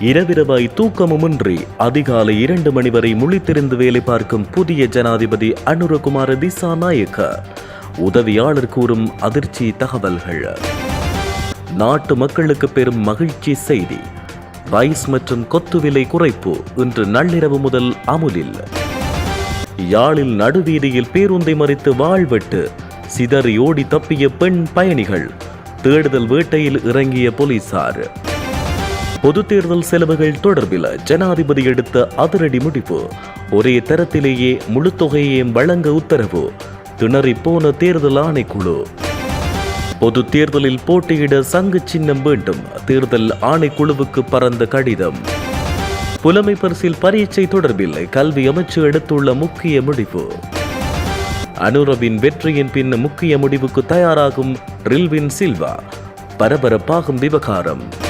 இரவிரவாய் தூக்கமுமின்றி அதிகாலை இரண்டு மணி வரை முழித்திருந்து வேலை பார்க்கும் புதிய ஜனாதிபதி அனுரகுமார திசாநாயக்க. உதவியாளர் கூறும் அதிர்ச்சி தகவல்கள். நாட்டு மக்களுக்கு பெரும் மகிழ்ச்சி செய்தி. ரைஸ் மற்றும் கொத்து விலை குறைப்பு இன்று நள்ளிரவு முதல் அமுலில். யாழில் நடுவீதியில் பேருந்தை மறித்து வாழ்வெட்டு சிதறி ஓடி தப்பிய பெண் பயணிகள். தேடுதல் வேட்டையில் இறங்கிய போலீசார். பொது தேர்தல் செலவுகள் தொடர்பில் ஜனாதிபதி எடுத்த அதிரடி முடிவு ஒரே தரத்திலேயே முழு தொகையையும் வழங்க உத்தரவு. திணறி போன தேர்தல் ஆணைக்குழு. பொது தேர்தலில் போட்டியிட சங்கு சின்னம் வேண்டும். தேர்தல் ஆணைக்குழுவுக்கு பறந்த கடிதம். புலமை பரிசில் பரீட்சை தொடர்பில் கல்வி அமைச்சு எடுத்துள்ள முக்கிய முடிவு. அனுரவின் வெற்றியின் பின் முக்கிய முடிவுக்கு தயாராகும் ரில்வின் சில்வா. பரபரப்பாகும் விவகாரம்.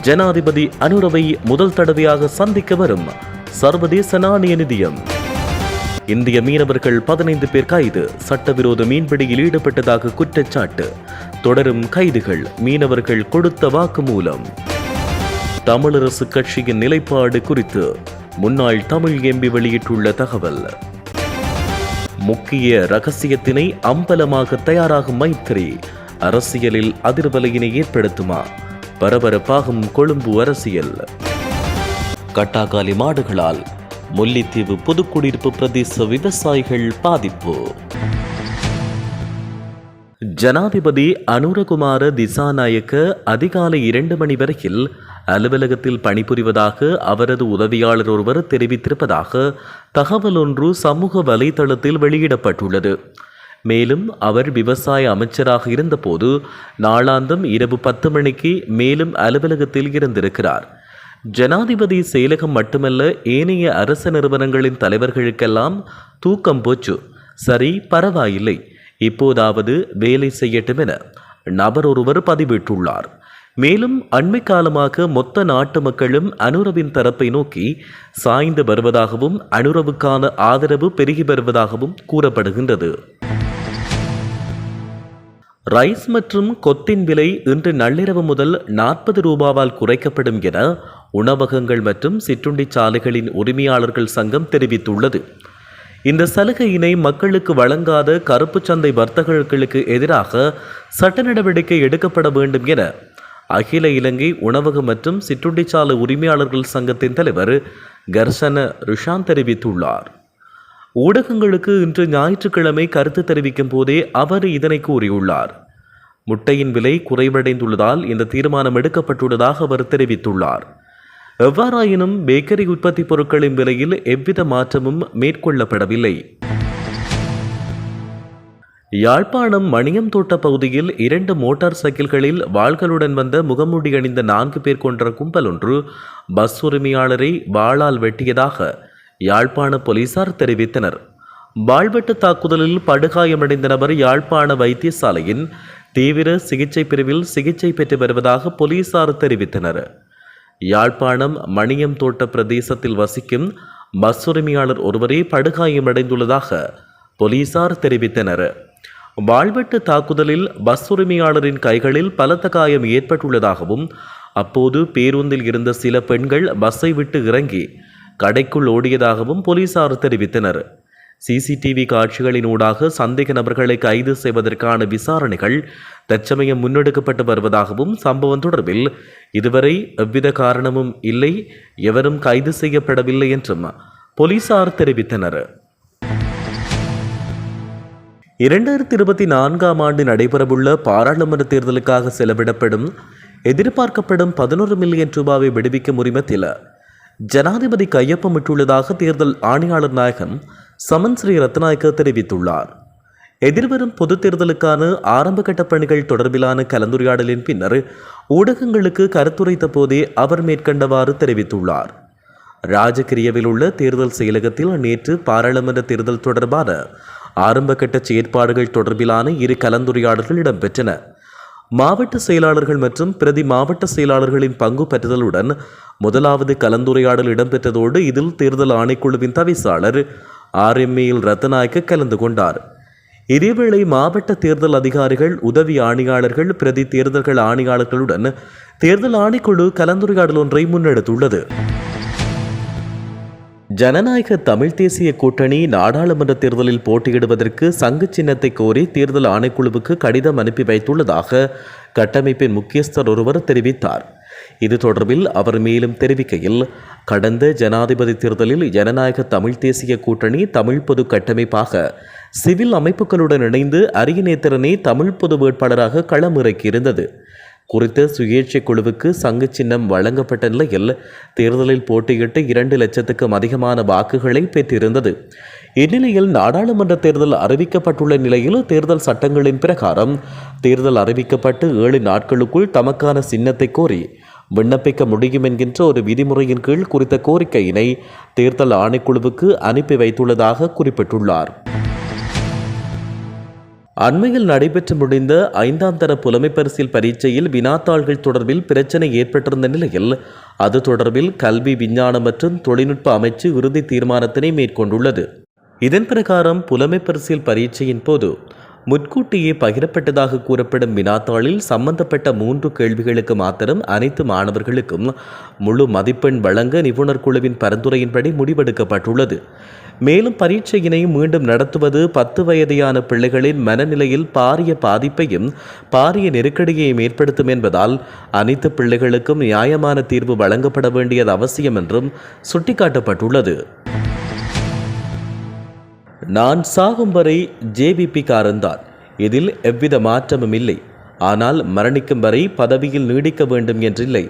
ஜனாதிபதி அனுரவை முதல் தடவையாக சந்திக்க வரும் சர்வதேச நாணய நிதியம். இந்திய மீனவர்கள் பதினைந்து பேர் கைது. சட்டவிரோத மீன்பிடியில் ஈடுபட்டதாக குற்றச்சாட்டு. தொடரும் கைதுகள் மீனவர்கள் கொடுத்த வாக்குமூலம். தமிழரசு கட்சியின் நிலைப்பாடு குறித்து முன்னாள் தமிழ் எம்பி வெளியிட்டுள்ள தகவல். முக்கிய ரகசியத்தினை அம்பலமாக தயாராகும் மைத்திரி அரசியலில் அதிர்வலையினை ஏற்படுத்துமா? பரபரப்பாகும் கொழும்பு அரசியல். கட்டாகாலி மாடுகளால் முல்லைத்தீவு பொதுக்குடியிருப்பு பிரதேச விவசாயிகள் பாதிப்பு. ஜனாதிபதி அனுரகுமார திசாநாயக்க அதிகாலை இரண்டு மணி வரையில் அலுவலகத்தில் பணிபுரிவதாக அவரது உதவியாளர் ஒருவர் தெரிவித்திருப்பதாக தகவல் ஒன்று சமூக வலைதளத்தில் வெளியிடப்பட்டுள்ளது. மேலும் அவர் விவசாய அமைச்சராக இருந்தபோது நாளாந்தம் இரவு பத்து மணிக்கு மேலும் அலுவலகத்தில் இருந்திருக்கிறார். ஜனாதிபதி செயலகம் மட்டுமல்ல ஏனைய அரச நிறுவனங்களின் தலைவர்களுக்கெல்லாம் தூக்கம் போச்சு. சரி பரவாயில்லை. இப்போதாவது வேலை செய்யட்டும் என நபர் ஒருவர் பதிவிட்டுள்ளார். மேலும் அண்மை காலமாக மொத்த நாட்டு மக்களும் அனுரவின் தரப்பை நோக்கி சாய்ந்து வருவதாகவும் அனுரவுக்கான ஆதரவு பெருகி வருவதாகவும் கூறப்படுகின்றது. ரைஸ் மற்றும் கொத்தின் விலை இன்று நள்ளிரவு முதல் நாற்பது ரூபாவால் குறைக்கப்படும் என உணவகங்கள் மற்றும் சிற்றுண்டி சாலைகளின் உரிமையாளர்கள் சங்கம் தெரிவித்துள்ளது. இந்த சலுகையினை மக்களுக்கு வழங்காத கருப்பு சந்தை வர்த்தகர்களுக்கு எதிராக சட்ட நடவடிக்கை எடுக்கப்பட வேண்டும் என அகில இலங்கை உணவக மற்றும் சிற்றுண்டிச்சாலை உரிமையாளர்கள் சங்கத்தின் தலைவர் கர்ஷன ருஷான் தெரிவித்துள்ளார். ஊடகங்களுக்கு இன்று ஞாயிற்றுக்கிழமை கருத்து தெரிவிக்கும் போதே அவர் இதனை கூறியுள்ளார். முட்டையின் விலை குறைவடைந்துள்ளதால் இந்த தீர்மானம் எடுக்கப்பட்டுள்ளதாக அவர் தெரிவித்துள்ளார். எவ்வாறாயினும் பேக்கரி உற்பத்தி பொருட்களின் விலையில் எவ்வித மாற்றமும் மேற்கொள்ளப்படவில்லை. யாழ்ப்பாணம் மணியம் தோட்ட பகுதியில் இரண்டு மோட்டார் சைக்கிள்களில் வாள்களுடன் வந்த முகமூடி அணிந்த நான்கு பேர் கொண்ட கும்பல் ஒன்று பஸ் உரிமையாளரை வாளால் வெட்டியதாக யாழ்ப்பாண போலீசார் தெரிவித்தனர். வாழ்வெட்டு தாக்குதலில் படுகாயமடைந்த நபர் யாழ்ப்பாண வைத்தியசாலையின் தீவிர சிகிச்சை பிரிவில் சிகிச்சை பெற்று வருவதாக போலீசார் தெரிவித்தனர். யாழ்ப்பாணம் மணியம் தோட்ட பிரதேசத்தில் வசிக்கும் பஸ் உரிமையாளர் ஒருவரே படுகாயமடைந்துள்ளதாக போலீசார் தெரிவித்தனர். வாழ்வெட்டு தாக்குதலில் பஸ் உரிமையாளரின் கைகளில் பலத்த காயம் ஏற்பட்டுள்ளதாகவும் அப்போது பேருந்தில் இருந்த சில பெண்கள் பஸ்ஸை விட்டு இறங்கி கடைக்குள் ஓடியதாகவும் போலீசார் தெரிவித்தனர். சிசிடிவி காட்சிகளினூடாக சந்தேக நபர்களை கைது செய்வதற்கான விசாரணைகள் தற்சமயம் முன்னெடுக்கப்பட்டு வருவதாகவும் சம்பவம் தொடர்பில் இதுவரை எவ்வித காரணமும் இல்லை எவரும் கைது செய்யப்படவில்லை என்றும் போலீசார் தெரிவித்தனர். இரண்டாயிரத்தி இருபத்தி நான்காம் ஆண்டு நடைபெறவுள்ள பாராளுமன்ற தேர்தலுக்காக செலவிடப்படும் எதிர்பார்க்கப்படும் பதினோரு மில்லியன் ரூபாவை விடுவிக்கும் உரிமத்தில் ஜனாதிபதி கையொப்பமிட்டுள்ளதாக தேர்தல் ஆணையாளர் நாயகம் சமன் ஸ்ரீ ரத்நாயக்க தெரிவித்துள்ளார். எதிர்வரும் பொது தேர்தலுக்கான ஆரம்பகட்ட பணிகள் தொடர்பிலான கலந்துரையாடலின் பின்னர் ஊடகங்களுக்கு கருத்துரைத்த போதே அவர் மேற்கண்டவாறு தெரிவித்துள்ளார். ராஜகிரியவில் உள்ள தேர்தல் செயலகத்தில் நேற்று பாராளுமன்ற தேர்தல் தொடர்பான ஆரம்பகட்ட செயற்பாடுகள் தொடர்பிலான இரு கலந்துரையாடல்கள் இடம்பெற்றன. மாவட்ட செயலாளர்கள் மற்றும் பிரதி மாவட்ட செயலாளர்களின் பங்கு பெற்றுதலுடன் முதலாவது கலந்துரையாடல் இடம்பெற்றதோடு இதில் தேர்தல் ஆணைக்குழுவின் தவிசாளர் ஆர்எம்ஏயில் ரத்தநாயக்க கலந்து கொண்டார். இதேவேளை மாவட்ட தேர்தல் அதிகாரிகள் உதவி ஆணையாளர்கள் பிரதி தேர்தல்கள் ஆணையாளர்களுடன் தேர்தல் ஆணைக்குழு கலந்துரையாடல் ஒன்றை முன்னெடுத்துள்ளது. ஜனநாயக தமிழ் தேசிய கூட்டணி நாடாளுமன்ற தேர்தலில் போட்டியிடுவதற்கு சங்கு சின்னத்தை கோரி தேர்தல் ஆணைக்குழுவுக்கு கடிதம் அனுப்பி வைத்துள்ளதாக கட்டமைப்பின் முக்கியஸ்தர் ஒருவர் தெரிவித்தார். இது தொடர்பில் அவர் மேலும் தெரிவிக்கையில் கடந்த ஜனாதிபதி தேர்தலில் ஜனநாயக தமிழ் தேசிய கூட்டணி தமிழ் பொது கட்டமைப்பாக சிவில் அமைப்புகளுடன் இணைந்து அரியநேத்திரனை தமிழ் பொது வேட்பாளராக களமிறக்கியிருந்தது. குறித்த சுயேட்சை குழுவுக்கு சங்கு சின்னம் வழங்கப்பட்ட நிலையில் தேர்தலில் போட்டியிட்டு இரண்டு லட்சத்துக்கும் அதிகமான வாக்குகளை பெற்றிருந்தது. இந்நிலையில் நாடாளுமன்ற தேர்தல் அறிவிக்கப்பட்டுள்ள நிலையில் தேர்தல் சட்டங்களின் பிரகாரம் தேர்தல் அறிவிக்கப்பட்டு ஏழு நாட்களுக்குள் தமக்கான சின்னத்தை கோரி விண்ணப்பிக்க முடியும் என்கின்ற ஒரு விதிமுறையின் கீழ் குறித்த கோரிக்கையினை தேர்தல் ஆணைக்குழுவுக்கு அனுப்பி வைத்துள்ளதாக குறிப்பிட்டுள்ளார். அண்மையில் நடைபெற்று முடிந்த ஐந்தாம் தர புலமைப்பரிசில் பரீட்சையில் வினாத்தாள்கள் தொடர்பில் பிரச்சனை ஏற்பட்டிருந்த நிலையில் அது தொடர்பில் கல்வி விஞ்ஞானம் மற்றும் தொழில்நுட்ப அமைச்சு இறுதி தீர்மானத்தினை மேற்கொண்டுள்ளது. இதன் பிரகாரம் புலமைப்பரிசில் பரீட்சையின் போது முன்கூட்டியே பகிரப்பட்டதாக கூறப்படும் வினாத்தாளில் சம்பந்தப்பட்ட மூன்று கேள்விகளுக்கு மாத்திரம் அனைத்து மாணவர்களுக்கும் முழு மதிப்பெண் வழங்க நிபுணர் குழுவின் பரிந்துரையின்படி முடிவெடுக்கப்பட்டுள்ளது. மேலும் பரீட்சையினை மீண்டும் நடத்துவது பத்து வயதையான பிள்ளைகளின் மனநிலையில் பாரிய பாதிப்பையும் பாரிய நெருக்கடியையும் ஏற்படுத்தும் என்பதால் அனைத்து பிள்ளைகளுக்கும் நியாயமான தீர்வு வழங்கப்பட வேண்டியது அவசியம் என்றும் சுட்டிக்காட்டப்பட்டுள்ளது. நான் சாகும் வரை ஜேபிபி காரன்தான் இதில் எவ்வித மாற்றமும் இல்லை. ஆனால் மரணிக்கும் வரை பதவியில் நீடிக்க வேண்டும் என்றில்லை.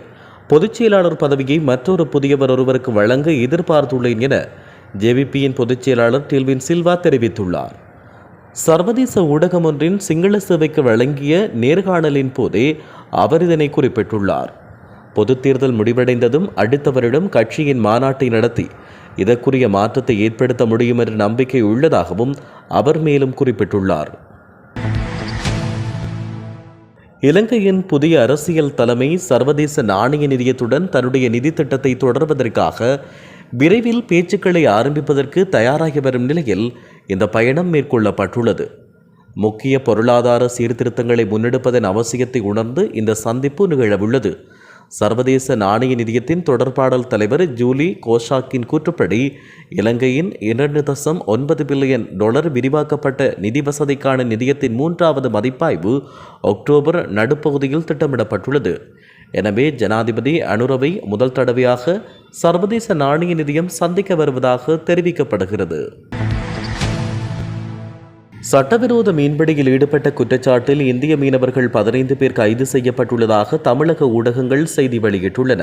பொதுச் செயலாளர் பதவியை மற்றொரு புதியவர் ஒருவருக்கு வழங்க எதிர்பார்த்துள்ளேன் என ஜேவிபியின் பொதுச் செயலாளர் டில்வின் சில்வா தெரிவித்துள்ளார். சர்வதேச ஊடகம் ஒன்றின் சிங்கள சேவைக்கு வழங்கிய நேர்காணலின் போதே அவர் இதனை குறிப்பிட்டுள்ளார். பொது தேர்தல் முடிவடைந்ததும் அடுத்த வருடம் கட்சியின் மாநாட்டை நடத்தி இதற்குரிய மாற்றத்தை ஏற்படுத்த முடியும் என்ற நம்பிக்கை உள்ளதாகவும் அவர் மேலும் குறிப்பிட்டுள்ளார். இலங்கையின் புதிய அரசியல் தலைமை சர்வதேச நாணய நிதியத்துடன் தன்னுடைய நிதி திட்டத்தை தொடர்வதற்காக விரைவில் பேச்சுக்களை ஆரம்பிப்பதற்கு தயாராகி வரும் நிலையில் இந்த பயணம் மேற்கொள்ளப்பட்டுள்ளது. முக்கிய பொருளாதார சீர்திருத்தங்களை முன்னெடுப்பதன் அவசியத்தை உணர்ந்து இந்த சந்திப்பு நிகழவுள்ளது. சர்வதேச நாணய நிதியத்தின் தொடர்பாடல் தலைவர் ஜூலி கோஷாக்கின் கூற்றுப்படி இலங்கையின் இரண்டு தசம் ஒன்பது பில்லியன் டாலர் விரிவாக்கப்பட்ட நிதி வசதிக்கான நிதியத்தின் மூன்றாவது மதிப்பாய்வு அக்டோபர் நடுப்பகுதியில் திட்டமிடப்பட்டுள்ளது. எனவே ஜனாதிபதி அனுரவை முதல் தடவையாக சர்வதேச நாணய நிதியம் சந்திக்க வருவதாக தெரிவிக்கப்படுகிறது. சட்டவிரோத மீன்பிடியில் ஈடுபட்ட குற்றச்சாட்டில் இந்திய மீனவர்கள் பதினைந்து பேர் கைது செய்யப்பட்டுள்ளதாக தமிழக ஊடகங்கள் செய்தி வெளியிட்டுள்ளன.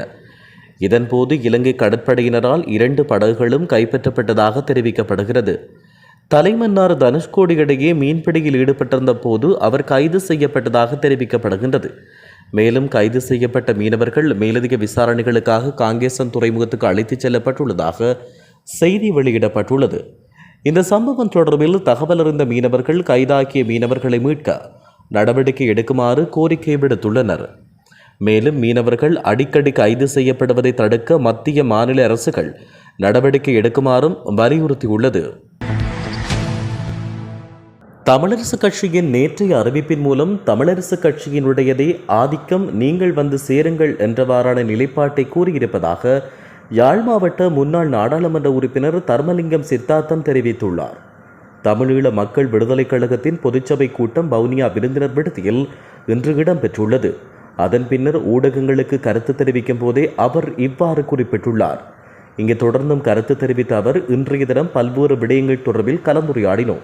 இதன்போது இலங்கை கடற்படையினரால் இரண்டு படகுகளும் கைப்பற்றப்பட்டதாக தெரிவிக்கப்படுகிறது. தலைமன்னார் தனுஷ்கோடி இடையே மீன்பிடியில் ஈடுபட்டிருந்த போது அவர் கைது செய்யப்பட்டதாக தெரிவிக்கப்படுகின்றது. மேலும் கைது செய்யப்பட்ட மீனவர்கள் மேலதிக விசாரணைகளுக்காக காங்கேசன் துறைமுகத்துக்கு அழைத்துச் செல்லப்பட்டுள்ளதாக செய்தி வெளியிடப்பட்டுள்ளது. இந்த சம்பவம் தொடர்பில் தகவல் அறிந்த மீனவர்கள் கைதாக்கிய மீனவர்களை மீட்க நடவடிக்கை எடுக்குமாறு கோரிக்கை விடுத்துள்ளனர். மேலும் மீனவர்கள் அடிக்கடி கைது செய்யப்படுவதை தடுக்க மத்திய மாநில அரசுகள் நடவடிக்கை எடுக்குமாறும் வலியுறுத்தியுள்ளது. தமிழரசு கட்சியின் நேற்றைய அறிவிப்பின் மூலம் தமிழரசு கட்சியினுடையதே ஆதிக்கம் நீங்கள் வந்து சேருங்கள் என்றவாறான நிலைப்பாட்டை கூறியிருப்பதாக யாழ் மாவட்ட முன்னாள் நாடாளுமன்ற உறுப்பினர் தர்மலிங்கம் சித்தார்த்தம் தெரிவித்துள்ளார். தமிழீழ மக்கள் விடுதலைக் கழகத்தின் பொதுச்சபை கூட்டம் வவுனியா விருந்தினர் விடுதியில் இன்று இடம்பெற்றுள்ளது. அதன் பின்னர் ஊடகங்களுக்கு கருத்து தெரிவிக்கும் போதே அவர் இவ்வாறு குறிப்பிட்டுள்ளார். இங்கே தொடர்ந்தும் கருத்து தெரிவித்த அவர் இன்றைய தினம் பல்வேறு விடயங்கள் தொடர்பில் கலந்துரையாடினோம்.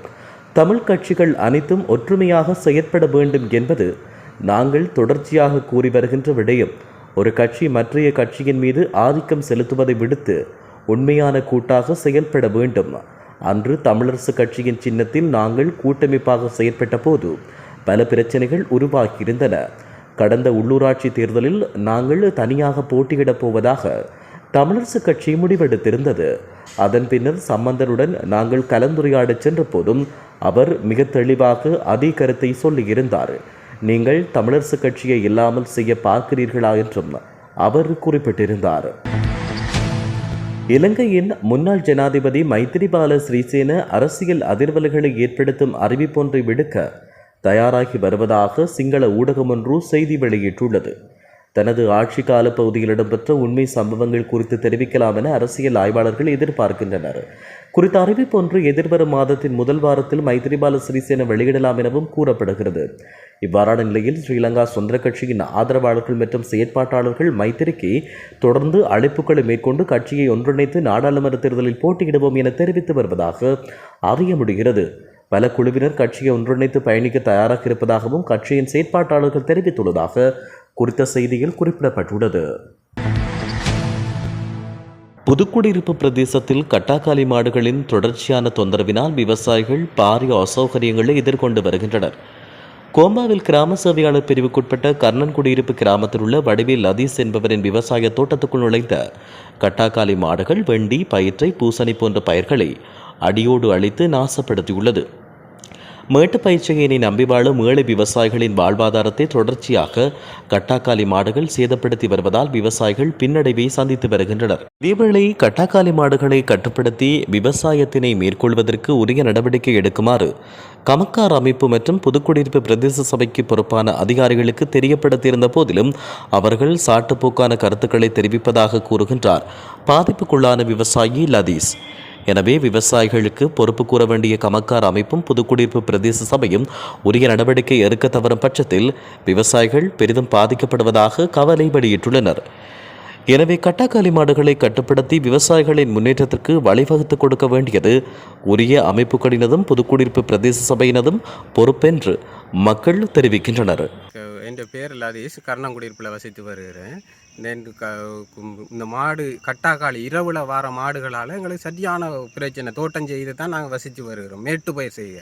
தமிழ் கட்சிகள் அனைத்தும் ஒற்றுமையாக செயற்பட வேண்டும் என்பது நாங்கள் தொடர்ச்சியாக கூறி வருகின்ற விடயம். ஒரு கட்சி மற்றைய கட்சியின் மீது ஆதிக்கம் செலுத்துவதை விடுத்து உண்மையான கூட்டாக செயல்பட வேண்டும். அன்று தமிழரசு கட்சியின் சின்னத்தில் நாங்கள் கூட்டமைப்பாக செயற்பட்ட போது பல பிரச்சனைகள் உருவாகியிருந்தன. கடந்த உள்ளூராட்சி தேர்தலில் நாங்கள் தனியாக போட்டியிடப் போவதாக தமிழரசு கட்சி முடிவெடுத்திருந்தது. அதன் பின்னர் சம்பந்தனுடன் நாங்கள் கலந்துரையாடச் சென்ற போதும் அவர் மிக தெளிவாக அதே கருத்தை சொல்லியிருந்தார். நீங்கள் தமிழரசு கட்சியை இல்லாமல் செய்ய பார்க்கிறீர்களா என்றும் அவர் குறிப்பிட்டிருந்தார். இலங்கையின் முன்னாள் ஜனாதிபதி மைத்திரிபால ஸ்ரீசேன அரசியல் அதிர்வல்களை ஏற்படுத்தும் அறிவிப்பொன்றை விடுக்க தயாராகி வருவதாக சிங்கள ஊடகம் ஒன்று செய்தி வெளியிட்டுள்ளது. தனது ஆட்சி கால பகுதியில் இடம்பெற்ற உண்மை சம்பவங்கள் குறித்து தெரிவிக்கலாம் என அரசியல் ஆய்வாளர்கள் எதிர்பார்க்கின்றனர். குறித்த அறிவிப்பு ஒன்று எதிர்வரும் மாதத்தின் முதல் வாரத்தில் மைத்திரிபால சிறிசேன வெளியிடலாம் எனவும் கூறப்படுகிறது. இவ்வாறான நிலையில் ஸ்ரீலங்கா சுதந்திர கட்சியின் ஆதரவாளர்கள் மற்றும் செயற்பாட்டாளர்கள் மைத்திரிக்கு தொடர்ந்து அழைப்புகளை மேற்கொண்டு கட்சியை ஒன்றிணைத்து நாடாளுமன்ற தேர்தலில் போட்டியிடுவோம் என தெரிவித்து வருவதாக அறிய முடிகிறது. பல குழுவினர் கட்சியை ஒன்றிணைத்து பயணிக்க தயாராக இருப்பதாகவும் கட்சியின் செயற்பாட்டாளர்கள் தெரிவித்துள்ளதாக குறித்த செய்தியில் குறிப்பிடப்பட்டுள்ளது. புதுக்குடியிருப்பு பிரதேசத்தில் கட்டாக்காலி மாடுகளின் தொடர்ச்சியான தொந்தரவினால் விவசாயிகள் பாரிய அசௌகரியங்களை எதிர்கொண்டு வருகின்றனர். கோம்பாவில் கிராம சேவையாளர் பிரிவுக்குட்பட்ட கர்ணன் குடியிருப்பு கிராமத்தில் உள்ள வடிவில் லதீஸ் என்பவரின் விவசாய தோட்டத்துக்குள் நுழைந்த கட்டாக்காலி மாடுகள் வெண்டி பயிற்றை பூசணி போன்ற பயிர்களை அடியோடு அழித்து நாசப்படுத்தியுள்ளது. மேட்டு மேட்டுப்பயிற்சியினை நம்பி வாழும் ஏழை விவசாயிகளின் வாழ்வாதாரத்தை தொடர்ச்சியாக கட்டாக்காலி மாடுகள் சேதப்படுத்தி வருவதால் விவசாயிகள் பின்னடைவை சந்தித்து வருகின்றனர். இதேவேளை கட்டாக்காலி மாடுகளை கட்டுப்படுத்தி விவசாயத்தினை மேற்கொள்வதற்கு உரிய நடவடிக்கை எடுக்குமாறு கமக்கார் அமைப்பு மற்றும் புதுக்குடியிருப்பு பிரதேச சபைக்கு பொறுப்பான அதிகாரிகளுக்கு தெரியப்படுத்தியிருந்த போதிலும் அவர்கள் சாட்டுப்போக்கான கருத்துக்களை தெரிவிப்பதாக கூறுகின்றார். பாதிப்புக்குள்ளான விவசாயி லதீஸ் எனவே விவசாயிகளுக்கு பொறுப்பு கூற வேண்டிய கமக்கார் அமைப்பும் புதுக்குடியிருப்பு பிரதேச சபையும் உரிய நடவடிக்கை எடுக்க தவறும் பட்சத்தில் விவசாயிகள் பெரிதும் பாதிக்கப்படுவதாக கவலை வெளியிட்டுள்ளனர். எனவே கட்டாக்காலி மாடுகளை கட்டுப்படுத்தி விவசாயிகளின் முன்னேற்றத்திற்கு வழிவகுத்துக் கொடுக்க வேண்டியது உரிய அமைப்புகளினதும் புதுக்குடியிருப்பு பிரதேச சபையினதும் பொறுப்பென்று மக்கள் தெரிவிக்கின்றனர். என் பேர் லதீஷ் கர்ணங்குடியிருப்பில் வசித்து வருகிறேன். இந்த மாடு கட்டாக்காளி இரவில் வர மாடுகளால் எங்களுக்கு சரியான பிரச்சனை. தோட்டம் செய்து தான் நாங்கள் வசித்து வருகிறோம். மேட்டு பயிர் செய்ய.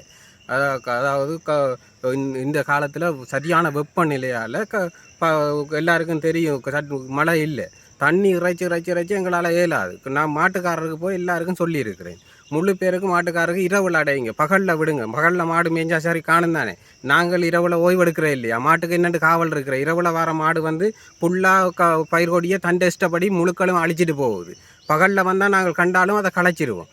அதாவது க இந்த- இந்த காலத்தில் சரியான வெப்பநிலையால் க ப எல்லாருக்கும் தெரியும். சட் மழை இல்லை. தண்ணி இறைச்சி இறைச்சி இறைச்சி எங்களால் இயலாது. நான் மாட்டுக்காரருக்கு போய் எல்லாருக்கும் சொல்லியிருக்கிறேன். முழு பேருக்கு மாட்டுக்காருக்கு இரவில் அடையுங்க பகலில் விடுங்க. பகலில் மாடு மேய்ஞ்சா சரி காணும் தானே. நாங்கள் இரவில் ஓய்வெடுக்கிறோம் இல்லையா? மாட்டுக்கு என்னென்று காவல் இருக்கிற? இரவில் வர மாடு வந்து புல்லாக க பயிர் கொடியை தண்டை இஷ்டப்படி முழுக்களும் அழிச்சிட்டு போகுது. பகலில் வந்தால் நாங்கள் கண்டாலும் அதை களைச்சிருவோம்.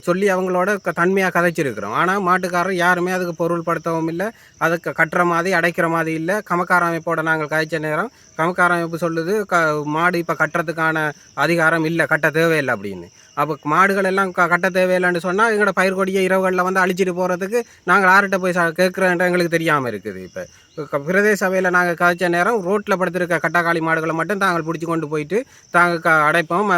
சொல்லி அவங்களோட க- தன்மையாக கதைச்சிருக்கிறோம். ஆனால் மாட்டுக்காரர் யாருமே அதுக்கு பொருள்படுத்தவும் இல்லை. அதுக்கு கட்டுற மாதிரி அடைக்கிற மாதிரி இல்லை. கமக்கார அமைப்போட நாங்கள் கதைச்ச நேரம் கமக்கார அமைப்பு சொல்லுது க மாடு இப்போ கட்டுறதுக்கான அதிகாரம் இல்லை கட்ட தேவையில்லை அப்படின்னு. அப்போ மாடுகள் எல்லாம் க கட்ட தேவையில்லைன்னு சொன்னால் எங்களோட பயிர்கொடியை இரவுகளில் வந்து அழிச்சிட்டு போகிறதுக்கு நாங்கள் யார்கிட்ட போய் கேட்குறேன்ற எங்களுக்கு தெரியாமல் இருக்குது இப்போ. பிரதேச சபையில் நாங்கள் கதைச்ச நேரம் ரோட்டில் படுத்திருக்க கட்டாக்காளி மாடுகளை மட்டும் தாங்கள் பிடிச்சி கொண்டு போயிட்டு தாங்கள் க அடைப்போம்.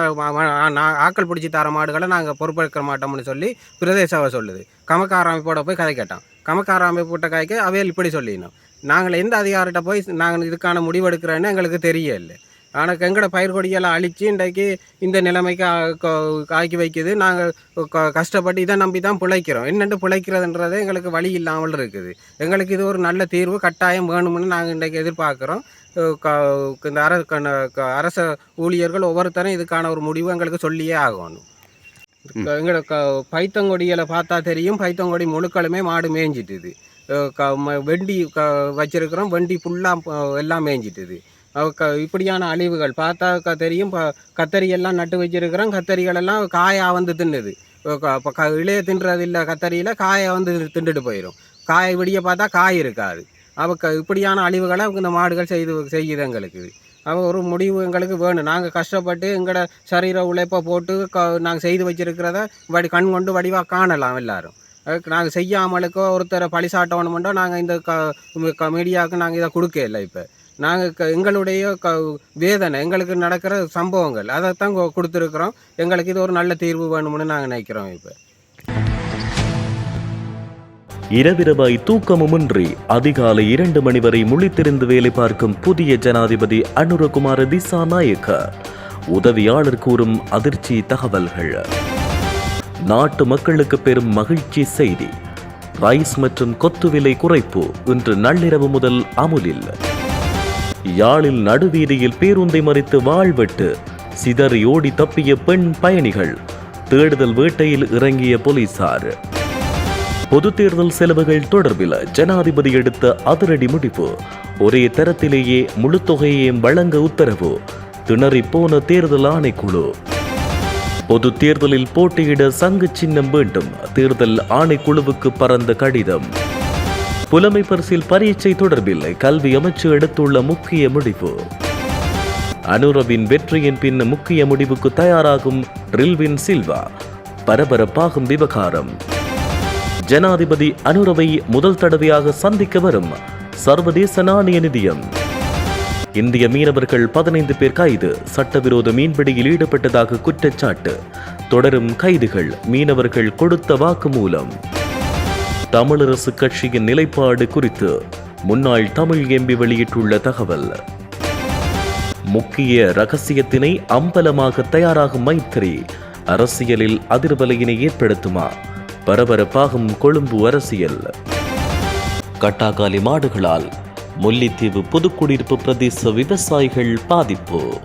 ஆக்கள் பிடிச்சி தர மாடுகளை நாங்கள் பொறுப்பேற்க மாட்டோம்னு சொல்லி பிரதேச சபை சொல்லுது. கமக்கார அமைப்போட போய் கதை கேட்டோம். கமக்கார அமைப்புட்ட கதைக்கு அவையில் இப்படி சொல்லிடணும் நாங்கள் எந்த அதிகாரிட்ட போய் நாங்கள் இதுக்கான முடிவெடுக்கிறேன்னு எங்களுக்கு தெரியல ஆனால் எங்களோட பயிர் கொடியெல்லாம் அழித்து இன்றைக்கு இந்த நிலைமைக்கு ஆக்கி வைக்குது. நாங்கள் கஷ்டப்பட்டு இதை நம்பி தான் பிழைக்கிறோம். என்னென்று பிழைக்கிறதுன்றதே எங்களுக்கு வழி இல்லாமல் இருக்குது. எங்களுக்கு இது ஒரு நல்ல தீர்வு கட்டாயம் வேணும்னு நாங்கள் இன்றைக்கு எதிர்பார்க்குறோம். இந்த அர அரச ஊழியர்கள் ஒவ்வொருத்தரும் இதுக்கான ஒரு முடிவு எங்களுக்கு சொல்லியே ஆகணும். எங்களோட க பைத்தங்கொடிகளை பார்த்தா தெரியும். பைத்தங்கொடி முழுக்களுமே மாடு மேய்ஞ்சிட்டுது. வெண்டி க வச்சிருக்கிறோம். வெண்டி ஃபுல்லாக எல்லாம் மேய்ஞ்சிட்டுது. இப்படியான அழிவுகள். பார்த்தா க தெரியும். ப கத்தரி எல்லாம் நட்டு வச்சிருக்கிறோம். கத்தரிகள் எல்லாம் வந்து தின்னுது. இப்போ க இளைய தின்றது இல்லை கத்தரியில் காயை வந்து தின்றுட்டு போயிடும் காயை விடிய பார்த்தா காய் இருக்காது. அவள் க இப்படியான அழிவுகளை இந்த மாடுகள் செய்து செய்யுது எங்களுக்கு. அவ ஒரு முடிவு எங்களுக்கு வேணும். நாங்கள் கஷ்டப்பட்டு எங்களோட சரீர உழைப்பை போட்டு க நாங்கள் செய்து வச்சிருக்கிறத வடி கண் கொண்டு வடிவாக காணலாம் எல்லாரும். நாங்கள் செய்யாமலுக்கோ ஒருத்தரை பழி சாட்டணுமெண்டோ நாங்கள் இந்த க க மீடியாவுக்கு நாங்கள் இதை கொடுக்கல இப்போ. நாங்கள் க எங்களுடைய க வேதனை எங்களுக்கு நடக்கிற சம்பவங்கள் அதைத்தான் கொடுத்துருக்குறோம். எங்களுக்கு இது ஒரு நல்ல தீர்வு வேணும்னு நாங்கள் நினைக்கிறோம் இப்போ. இரவிரவாய் தூக்கமுமின்றி அதிகாலை இரண்டு மணி வரை முழித்திருந்து வேலை பார்க்கும் புதிய ஜனாதிபதி அனுரகுமார திசாநாயக்க. உதவியாளர் கூறும் அதிர்ச்சி தகவல்கள். நாட்டு மக்களுக்கு பெரும் மகிழ்ச்சி செய்தி. ரைஸ் மற்றும் கொத்து விலை குறைப்பு இன்று நள்ளிரவு முதல் அமுலில். யாழில் நடுவீதியில் பேருந்தை மறித்து வாழ்விட்டு சிதறி ஓடி தப்பிய பெண் பயணிகள். தேடுதல் வேட்டையில் இறங்கிய போலீசார். பொது தேர்தல் செலவுகள் தொடர்பில் ஜனாதிபதி எடுத்த அதிரடி முடிவு ஒரே தரத்திலேயே முழு தொகையையும் வழங்க உத்தரவு. திணறி போன தேர்தல் ஆணைக்குழு. பொது தேர்தலில் போட்டியிட சங்கு சின்னம் வேண்டும். தேர்தல் ஆணைக்குழுவுக்கு பறந்த கடிதம். புலமை பரிசில் பரீட்சை தொடர்பில் கல்வி அமைச்சு எடுத்துள்ள முக்கிய முடிவு. அனுரவின் வெற்றியின் பின் முக்கிய முடிவுக்கு தயாராகும் ரில்வின் சில்வா. பரபரப்பாகும் விவகாரம். ஜனாதிபதி அனுரவை முதல் தடவையாக சந்திக்க வரும் சர்வதேச நாணய நிதியம். இந்திய மீனவர்கள் பதினைந்து பேர் கைது. சட்டவிரோத மீன்பிடியில் ஈடுபட்டதாக குற்றச்சாட்டு. தொடரும் கைதுகள் மீனவர்கள் கொடுத்த வாக்குமூலம். தமிழரசு கட்சியின் நிலைப்பாடு குறித்து முன்னாள் தமிழ் எம்பி வெளியிட்டுள்ள தகவல். முக்கிய ரகசியத்தினை அம்பலமாக தயாராகும் மைத்திரி அரசியலில் அதிர்வலையினை ஏற்படுத்துமா? பரபரப்பாகும் கொழும்பு அரசியல். கட்டாகாலி மாடுகளால் முல்லைத்தீவு புதுக்குடியிருப்பு பிரதேச விவசாயிகள் பாதிப்பு.